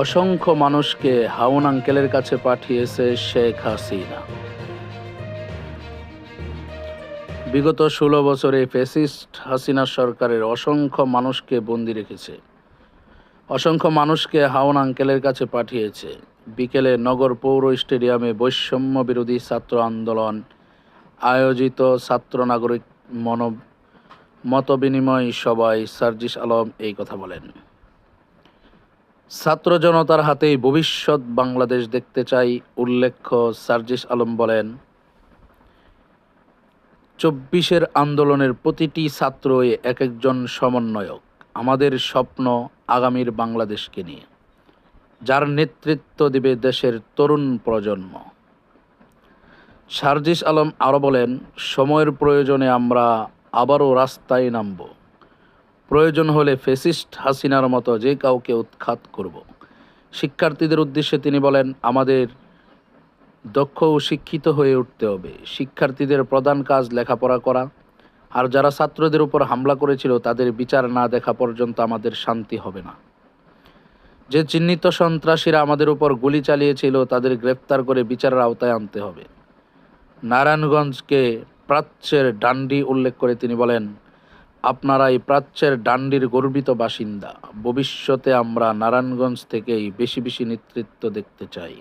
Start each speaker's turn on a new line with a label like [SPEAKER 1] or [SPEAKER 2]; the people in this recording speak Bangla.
[SPEAKER 1] অসংখ্য মানুষকে হাউন আঙ্কেলের কাছে পাঠিয়েছে শেখ হাসিনা। বিগত ষোলো বছরে ফেসিস্ট হাসিনা সরকারের অসংখ্য মানুষকে বন্দি রেখেছে। অসংখ্য মানুষকে হাওন আঙ্কেলের কাছে পাঠিয়েছে। বিকেলে নগর পৌর স্টেডিয়ামে বৈষম্য বিরোধী ছাত্র আন্দোলন, আয়োজিত ছাত্র নাগরিক মন মতবিনিময় সভায় সার্জিস আলম এই কথা বলেন। ছাত্র জনতার হাতেই ভবিষ্যৎ বাংলাদেশ দেখতে চাই, উল্লেখ্য সার্জিস আলম বলেন। চব্বিশের আন্দোলনের প্রতিটি ছাত্রই এক একজন সমন্বয়ক। আমাদের স্বপ্ন আগামীর বাংলাদেশকে নিয়ে। যার নেতৃত্ব দিবে দেশের তরুণ প্রজন্ম। সার্জিস আলম আরও বলেন, সময়ের প্রয়োজনে আমরা আবারও রাস্তায় নামব। প্রয়োজন হলে ফেসিস্ট হাসিনার মতো যে কাউকে উৎখাত করব। শিক্ষার্থীদের উদ্দেশ্যে তিনি বলেন, আমাদের দক্ষ ও শিক্ষিত হয়ে উঠতে হবে। শিক্ষার্থীদের প্রধান কাজ লেখাপড়া করা। আর যারা ছাত্রদের উপর হামলা করেছিল, তাদের বিচার না দেখা পর্যন্ত আমাদের শান্তি হবে না। যে চিহ্নিত সন্ত্রাসীরা আমাদের উপর গুলি চালিয়েছিল, তাদের গ্রেপ্তার করে বিচারের আওতায় আনতে হবে। নারায়ণগঞ্জকে প্রাচ্যের ডান্ডি উল্লেখ করে তিনি বলেন আপনারা এই প্রাচ্যের ডান্ডির গর্বিত বাসিন্দা। ভবিষ্যতে আমরা নারায়ণগঞ্জ থেকেই বেশি বেশি নেতৃত্ব দেখতে চাই।